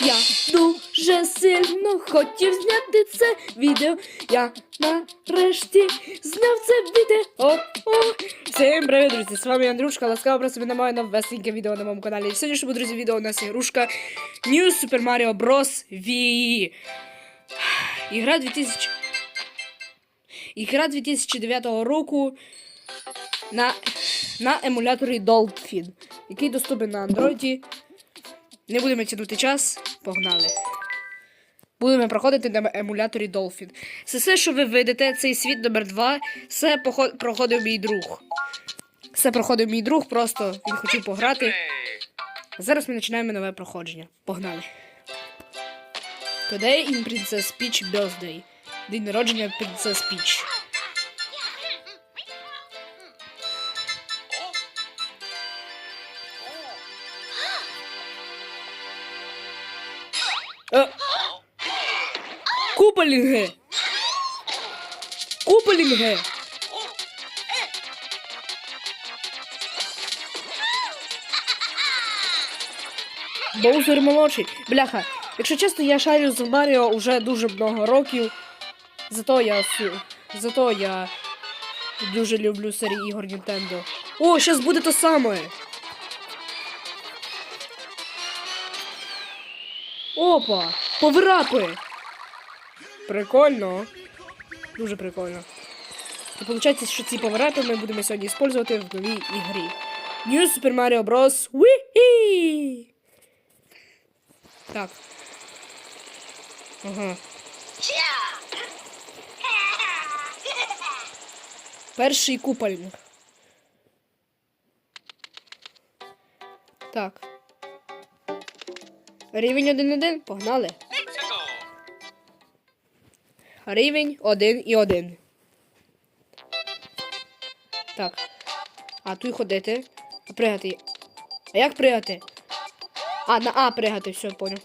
Я дуже сильно хотів зняти це відео. Я нарешті зняв це відео. Всім привіт, друзі! З вами Андрюшка. Ласкаво просто мене маю новесеньке відео на моєму каналі. І сьогодні, друзі, відео у нас ігрушка New Super Mario Bros. Wii. Ігра 2000... Ігра 2009 року на, на емуляторі Dolphin, який доступен на Android. Не будемо тягнути час, погнали. Будемо проходити на емуляторі Dolphin. Це все, що ви видите, цей світ номер 2 все проходив мій друг. Все проходив мій друг, просто він хотів пограти. Зараз ми починаємо нове проходження. Погнали. Today in Princess Peach Birthday. День народження Princess Peach. Куполінги! Куполінги! Боузер молодший. Бляха, якщо чесно, я шарю з Маріо вже дуже много років. Зато я зато я дуже люблю серії ігор Nintendo. О, зараз буде то саме. Опа! Поверапи! Прикольно. Дуже прикольно. І виходить, що ці поверапи ми будемо сьогодні використовувати в новій ігрі. New Super Mario Bros. Wii! Так. Ага. Перший купольник. Так. Рівень 1-1. Погнали. Рівень 1 і 1. Так. А тут ходити. А пригати. А як пригати? А, на А пригати, все, понял.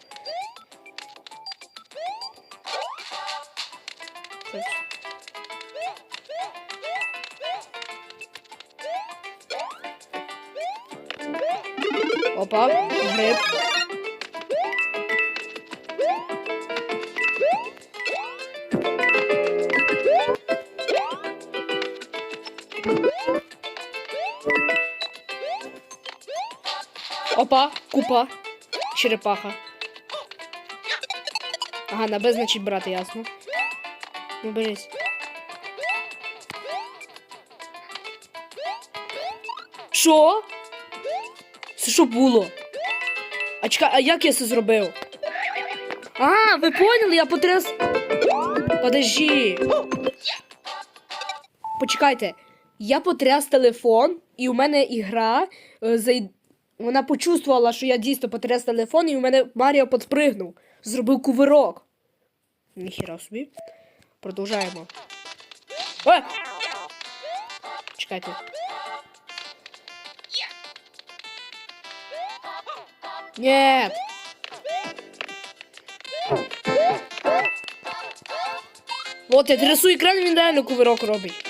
Опа, купа. Черепаха. Ага, на Б значить брати, ясно. Ну, берись. Що? Це що було? А чекай, а як я це зробив? А, ви поняли, я потряс. Подожди. Почекайте. Я потряс телефон, і у мене ігра е, зай... Вона почувствувала, що я дійсно потряс телефон, і у мене Маріо підпригнув. Зробив кувирок. Ніхіра собі. Продовжаємо. Е! Чекайте. Нет! Вот, я трясу екран, він реально кувирок робить.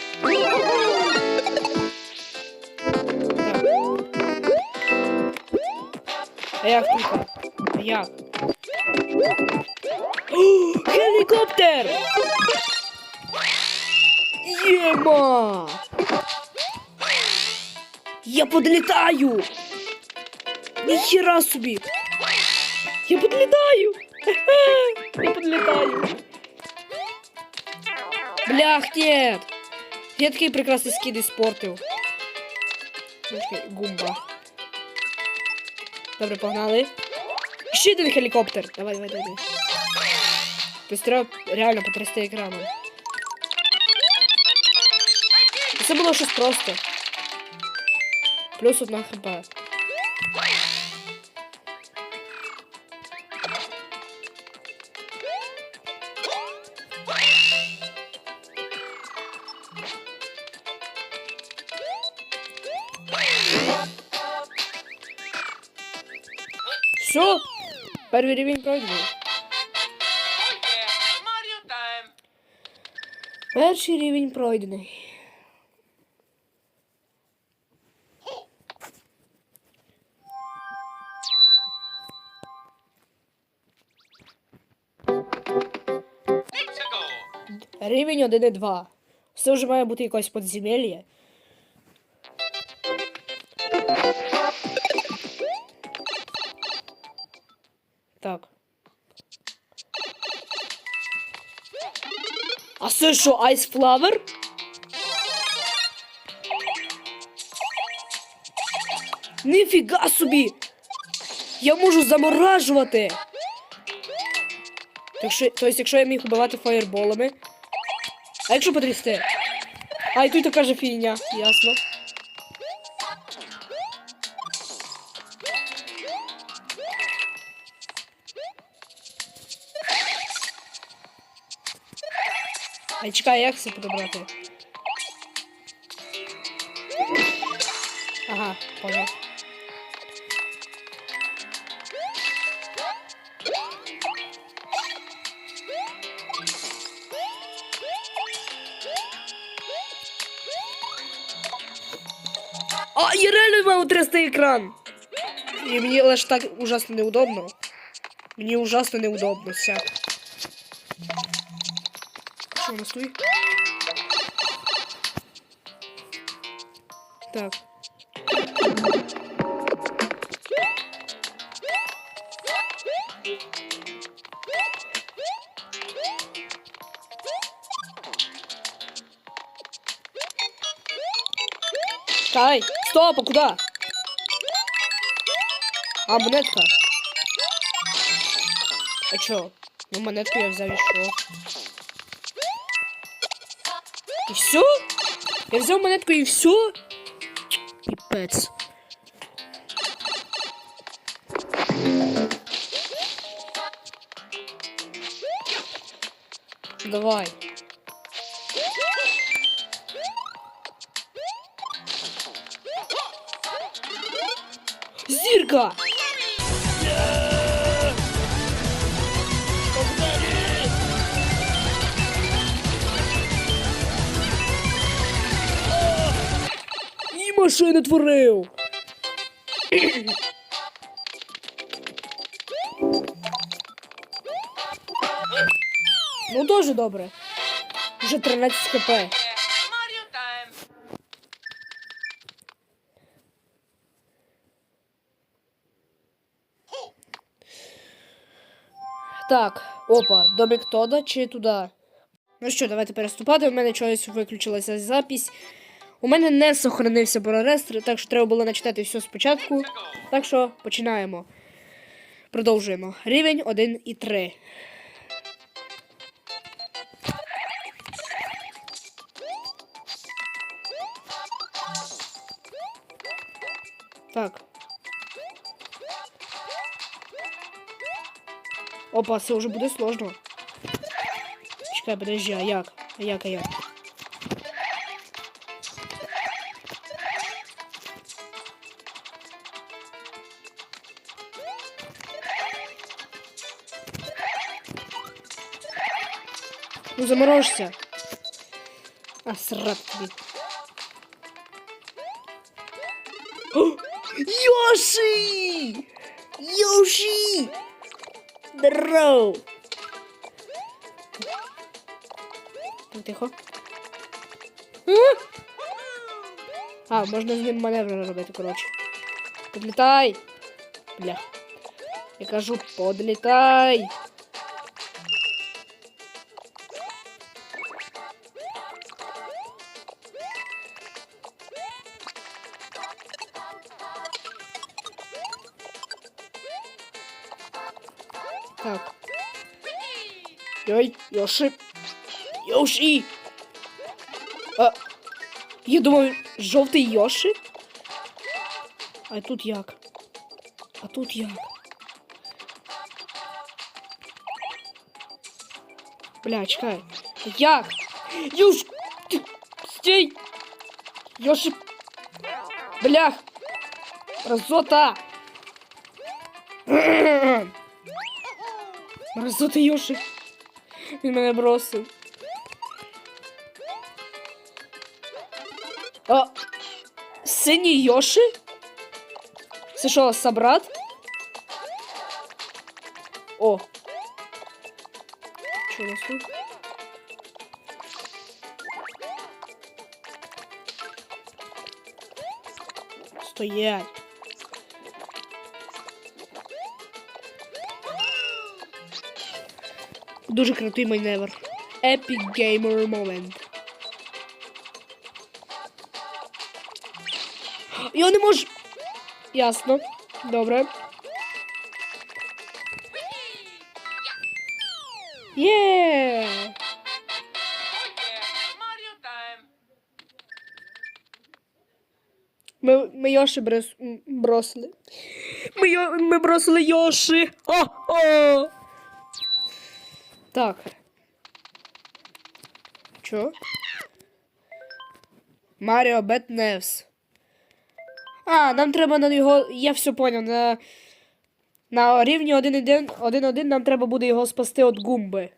А як тут? А як? Гелікоптер! Єма! Я подлітаю! Ніхіра собі! Я подлітаю! Я подлітаю! Блях, нет! Я такий прекрасний скид іспортив. Гумба. Добре, погнали. Ще один гелікоптер. Давай, давай, давай. Тобто треба реально потрясти екраном. Це було щось просто. Плюс одна хп. Все, перший рівень пройдено. Перший рівень пройдений. Рівень 1 і 2. Все вже має бути якось подземелье. Це що, Ice Flower? Ніфіга собі! Я можу заморажувати! Так що, тобто, якщо я міг убивати фаєрболами. А якщо потрясти? А, і тут така же фігня, ясно. А чекай, як це подобрати? Ага, понял. А, я реально мав трясти екран. І мені лише так ужасно неудобно. Мені ужасно неудобно все. Що, настой? Так. Чекай! Стоп, а куда? А, монетка. А чё? Ну, монетку я взял и И все? Я взял монетку и все? Пипец. Давай. Зирка! І машини творив! Ну, дуже добре. Вже 13 хп. Так, опа, домик Тода чи туди? Ну що, давайте переступати. У мене чогось виключилася запись. У мене не сохранився прогрес, так що треба було начитати все спочатку. Так що починаємо. Продовжуємо. Рівень 1 і 3. Так. Опа, це вже буде сложно. Чекай, подожди, а як? А як, а як? Ну заморожься. А, срат тобі. О, Йоши! Йоши! Здорово! Тихо. А? А, можна з ним маневри робити, коротше. Подлітай! Бля. Я кажу, подлітай! Так. Йой, Йоши. Йоші. А, я думаю, жовтий Йоши? А тут як? А тут як? Бля, чекай. Як? Юш! Ти... Стій! Йоши! Блях! Разота! Разоти Йошик. Він мене бросив. А, синій Йоши? Сошел що, собрат? О. Что у нас тут? Стоять. Дуже крутий маневр. Epic Gamer Moment. Я не можу. Ясно. Добре. Є! Ми, ми Йоші брос, бросили. Ми, ми бросили Йоші. О-о! Так. Чо? Маріо Бетневс. А, нам треба на його. Я все поняв. На, на рівні 1-1 нам треба буде його спасти від гумби.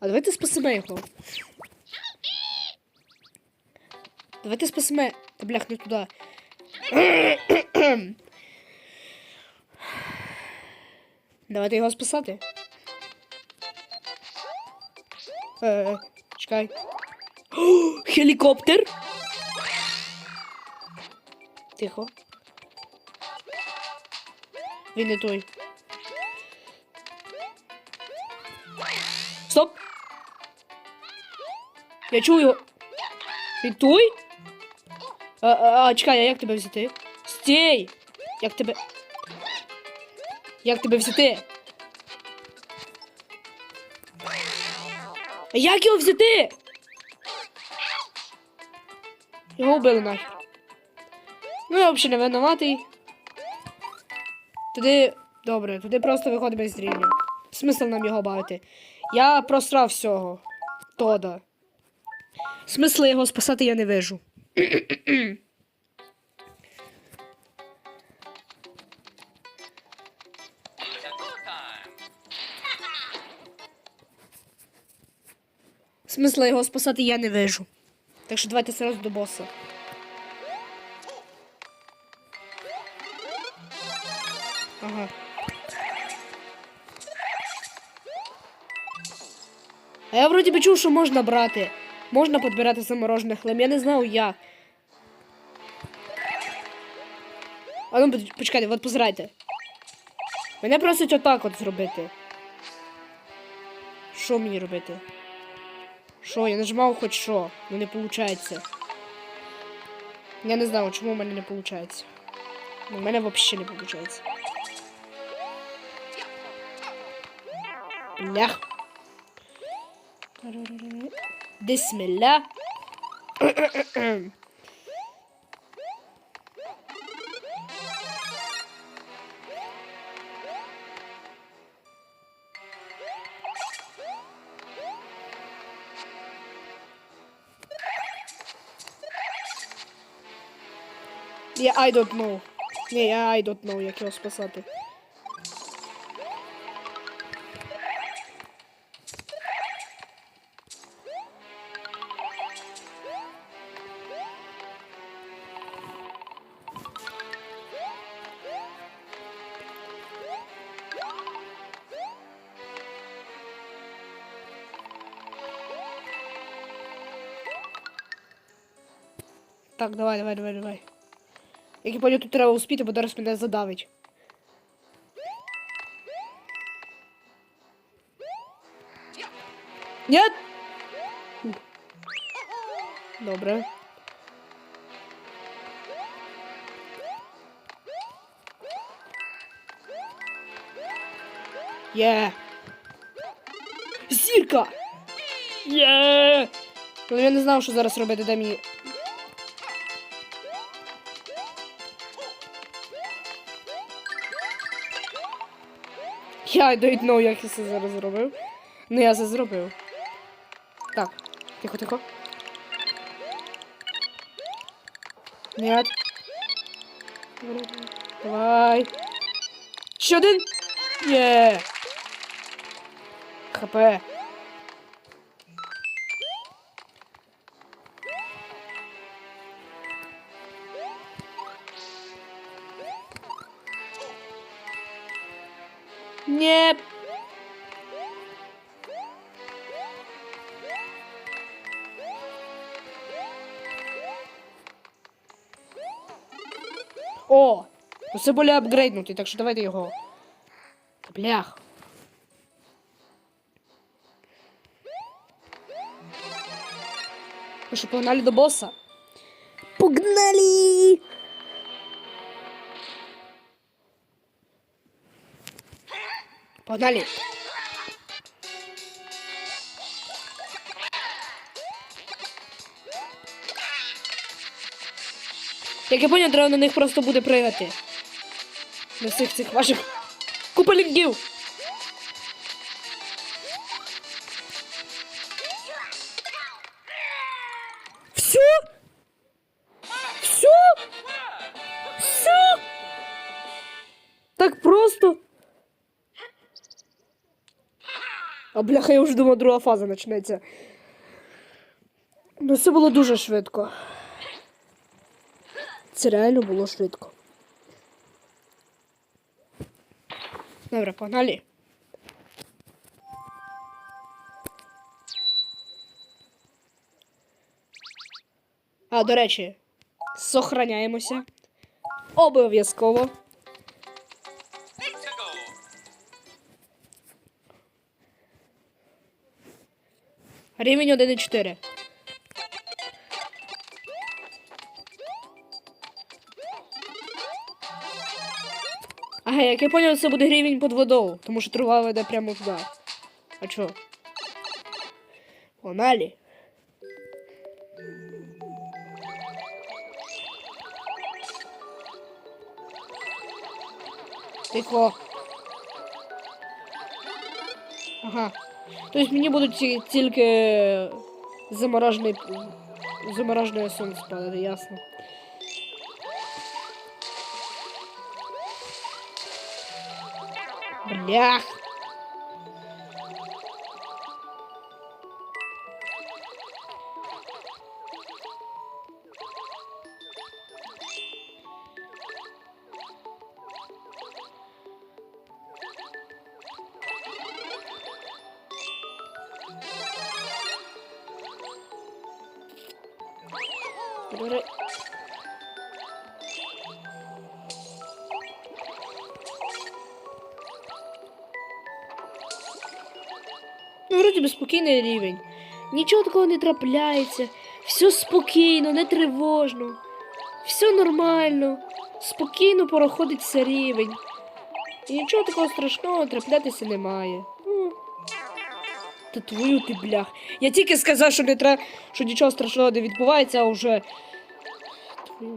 А давайте спасемо його. Давайте спасемо. Та блях, не туди. Давайте його спасати. Е, чекай. О, Хелікоптер. Тихо. Він не той. Стоп! Я чую його. Він той? А, а, а, чекай, а як тебе взяти? Стій! Як тебе. Як тебе взяти? Як його взяти? Його вбили нахер. Ну, я взагалі не винуватий. Туди. Добре, туди просто виходимо з рівня. Смисл нам його бавити. Я просрав всього. Тода. Смисла його спасати я не вижу. Смисла його спасати я не вижу. Так що давайте сразу до боса. Ага. А я вроді би чув, що можна брати. Можна підбирати заморожених хлам. Я не знав як. А ну почекайте, от позирайте. Мене просять отак от зробити. Що мені робити? Що, я нажимав хоч що, але не виходить. Я не знаю, чому в мене не виходить. У мене взагалі не виходить. Лях. Бисмилля. I don't know. Ні, я I don't know, як його спасати. Так, давай, давай, давай, давай. Як я понял, тут треба успіти, бо зараз мене задавить. Нет? Добре. Є. Зірка! Є! Ну я не знав, що зараз робити, де мені. Я don't know, як я це зараз зробив. Ну я це зробив. Так, тихо, тихо. Нет. Давай. Ще один. Є. ХП. Нет. О! Це були апгрейднутий, так що давайте його. Та Блях. Ну що, погнали до боса? Погнали! Як я поняв, треба на них просто буде пригати. На всіх цих ваших купелінгів. А бляха, я вже думав, друга фаза почнеться. Ну, це було дуже швидко. Це реально було швидко. Добре, погнали. А, до речі, сохраняємося. Обов'язково. Рівень 1,4. Ага, як я поняв, це буде рівень під водою, тому що труба веде прямо туди. А чо? Погнали. Тихо. Ага. Тобто мені будуть ті- тільки заморожений заморожене сонце падати, ясно. Блях. Ну, вроді би спокійний рівень. Нічого такого не трапляється. Все спокійно, не тривожно. Все нормально. Спокійно проходиться рівень. І нічого такого страшного траплятися немає. Ну, Та твою ти блях. Я тільки сказав, що не треба, що нічого страшного не відбувається, а вже. Твою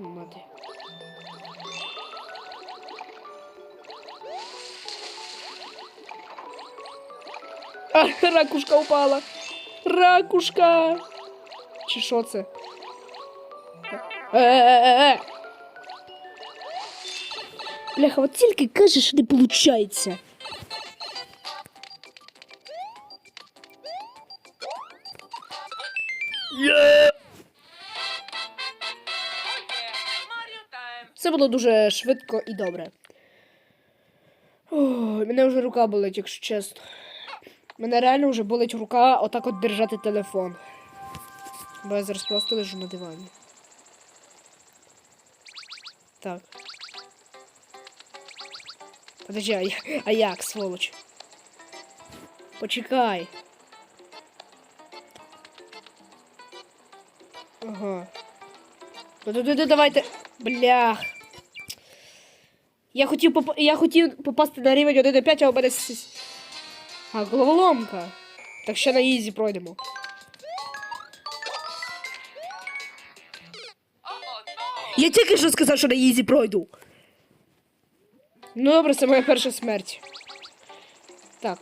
А, ракушка упала. Ракушка. Чи що це? Е-е-е-е. Бляха, от тільки кажеш, не виходить. Yeah, Це було дуже швидко і добре. Ой, мене вже рука болить, якщо чесно. Мене реально вже болить рука отак от держати телефон. Бо я зараз просто лежу на дивані. Так. Подожди, а, а як, сволоч? Почекай. Ага. Ну-ну-ну, давайте. Блях. Я хотів, поп... я хотів попасти на рівень 1.5, а у мене... А, головоломка. Так ще на ізі пройдемо. Я тільки що сказав, що на ізі пройду. Ну добре, це моя перша смерть. Так.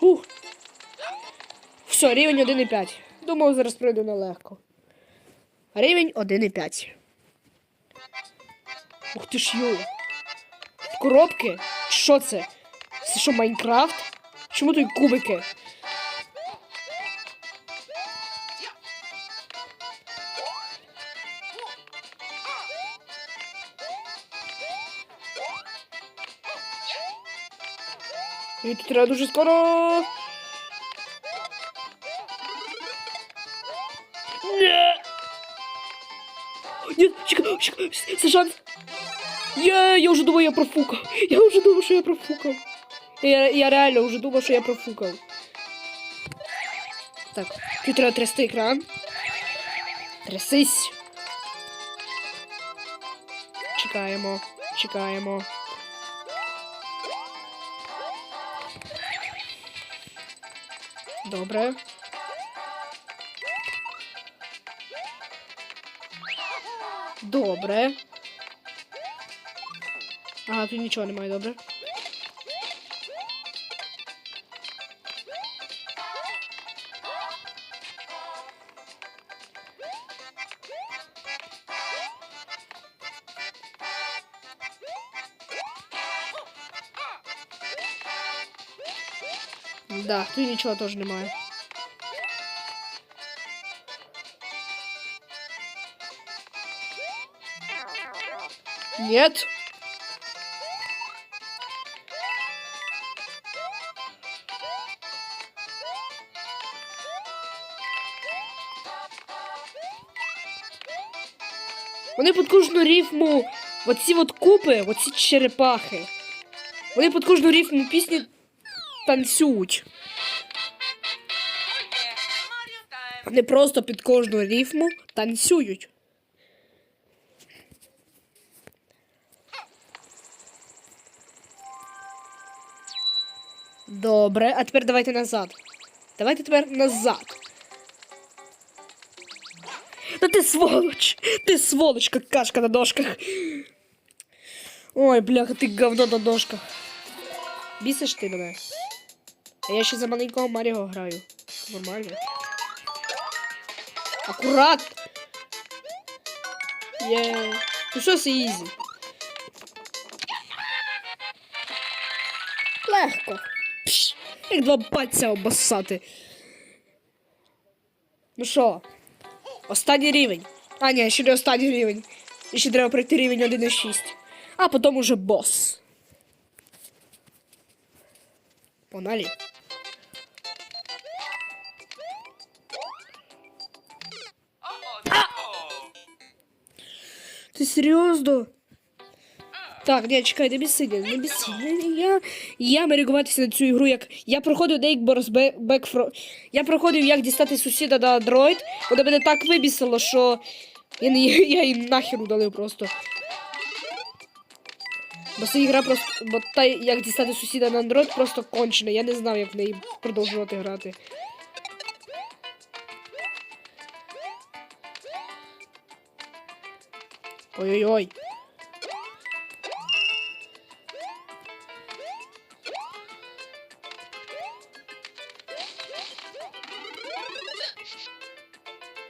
Ух. Все, рівень 1.5. Думав, зараз пройду нелегко. Рівень 1.5. Ух ти ж йо. Коробки? Що це? Це що, Майнкрафт? Чому тут кубики? І тут треба дуже скоро. Ні! Ні, чекай, чекай, це. Я, я вже думав, я профукав. Я вже думав, що я профукав. Я, я реально вже думав, що я профукав. Так, тут треба трясти екран. Трясись. Чекаємо, чекаємо. Добре. Добре. Ага, тут нічого немає, добре. Да, тут нічого теж немає. Нет. Вони під кожну рифму, оці от купи, оці черепахи. Вони під кожну рифму пісні танцюють. Вони просто під кожну рифму танцюють. Добре, а тепер давайте назад. Давайте тепер назад. Та ти сволоч! Ти сволоч, какашка на ножках. Ой, бляха, ти говно на ножках. Бісиш ти мене. А я ще за маленького Маріо граю. Нормально. Аккурат! Є. Ну що це ізі? Легко. Пш, як два пальця обоссати. Ну що? Останній рівень. А, ні, ще не останній рівень. І ще треба пройти рівень 1.6. А потім уже босс. Погнали. Uh-oh, uh-oh. Ти серйозно? Так, ні, чекай, не біси, не біси. Я, я маю реагуватися на цю ігру, як я проходив Back Back From... Я проходив, як дістати сусіда на Android. Воно мене так вибісило, що я, не, я її нахер удалив просто. Бо ця ігра просто. Бо та, як дістати сусіда на Android, просто кончена. Я не знав, як в неї продовжувати грати. Ой-ой-ой.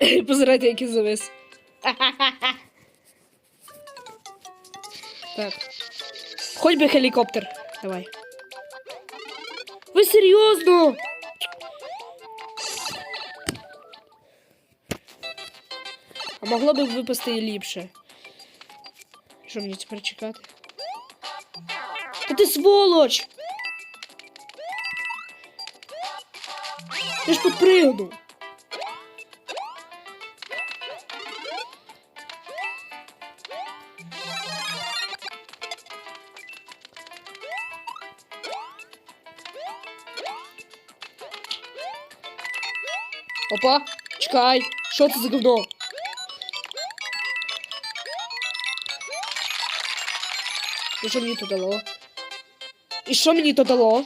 Позирайте, який завис. Так. Хоть би гелікоптер. Давай. Ви серйозно? А могло би випасти і ліпше. Що мені тепер чекати? Та ти сволоч! Я ж підпригну. Чекай, що це за говно? І що мені то дало? І що мені то дало?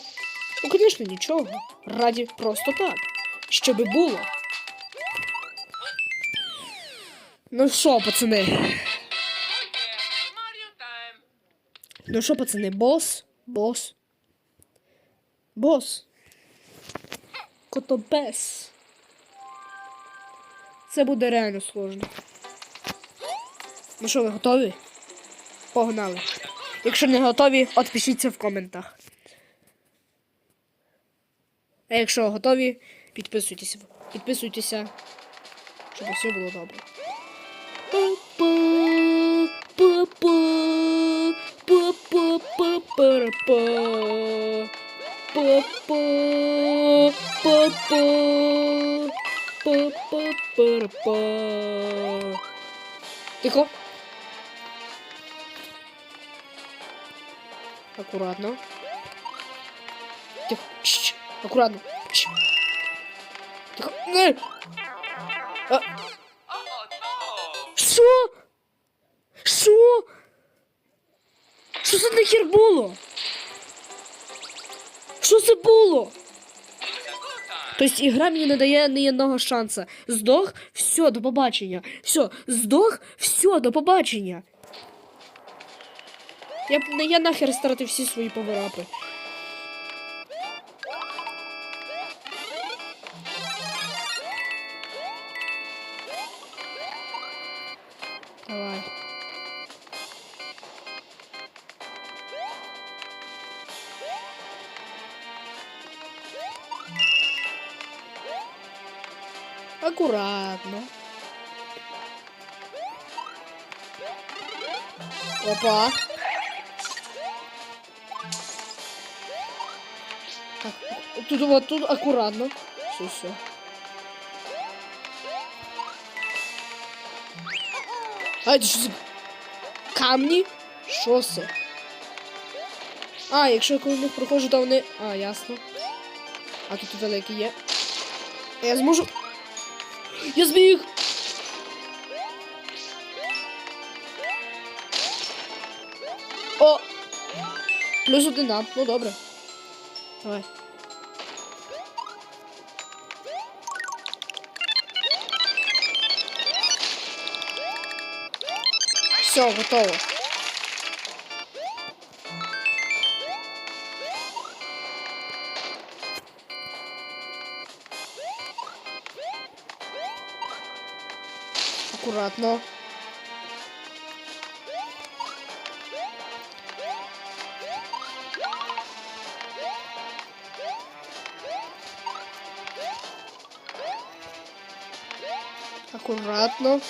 Ну, звісно, нічого. Раді просто так. Щоби було. Ну що, пацани? Ну що, пацани, бос? Бос. Бос. Котобес. Це буде реально сложно. Ну що, ви готові? Погнали. Якщо не готові, відпишіться в коментах. А якщо готові, підписуйтеся. Підписуйтеся, щоб все було добре. Па-па, па-па-па-па. Тихо. Аккуратно. Тихо. Чш, аккуратно. Чш. Тихо. Не. А, що? Що? Що це нахер було? Що це було? Тобто ігра мені не дає ні одного шанса. Здох, все, до побачення. Все, здох, все, до побачення. Я, я нахер стратив всі свої поверапи. Аккуратно. Опа. Так, тут вот тут аккуратно. Все, все. А это що за камні? Що це? А, якщо я коли них проходжу, то вони. А, ясно. А тут великі є. Я зможу. Я збіг! О! Плюс один ап, ну добре. Давай. Все, готово. Аккуратно. Аккуратно.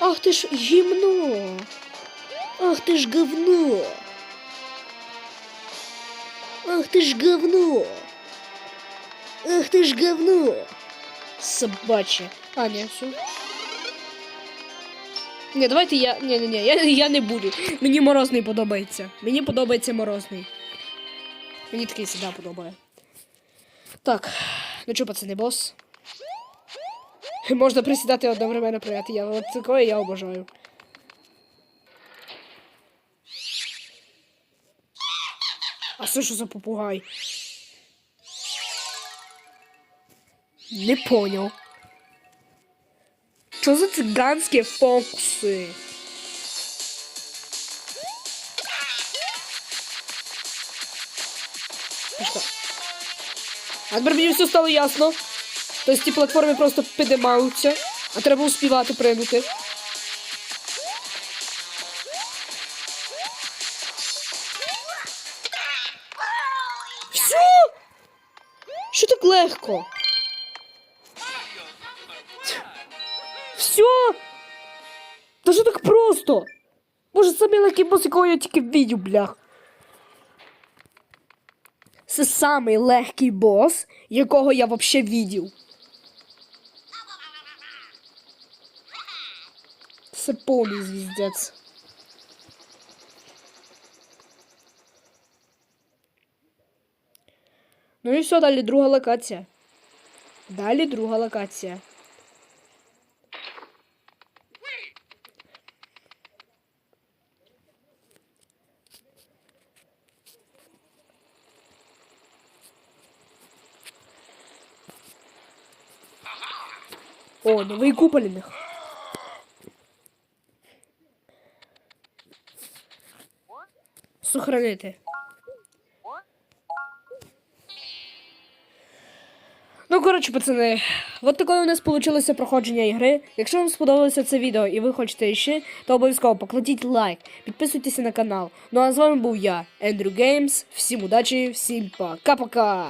Ах ты ж гимно. Ах ты ж говно. Ах ты ж говно. Ах ты ж говно. Собаче. А, не, все. Ні, давайте я. Ні, ні, ні, я, я не буду. Мені морозний подобається. Мені подобається морозний. Мені такий завжди подобає. Так, ну що, пацани, бос? Можна присідати одновременно прийняти. Я от такое я обожаю. А це що за попугай? Не понял. Що за циганські фокуси? Ну? А мені все стало ясно. Тобто ті платформи просто піднімаються, а треба успівати пригнути. Якого я тільки бачив, блях. Це самий легкий бос, якого я вообще видів. Це повний звіздець. Ну і все, далі друга локація. Далі друга локація. Купольних. Сохранити. Ну, коротше, пацани, от таке у нас вийшло проходження ігри. Якщо вам сподобалося це відео і ви хочете ще, то обов'язково покладіть лайк, підписуйтесь на канал. Ну а з вами був я, Ендрю Геймс. Всім удачі, всім пока-пока!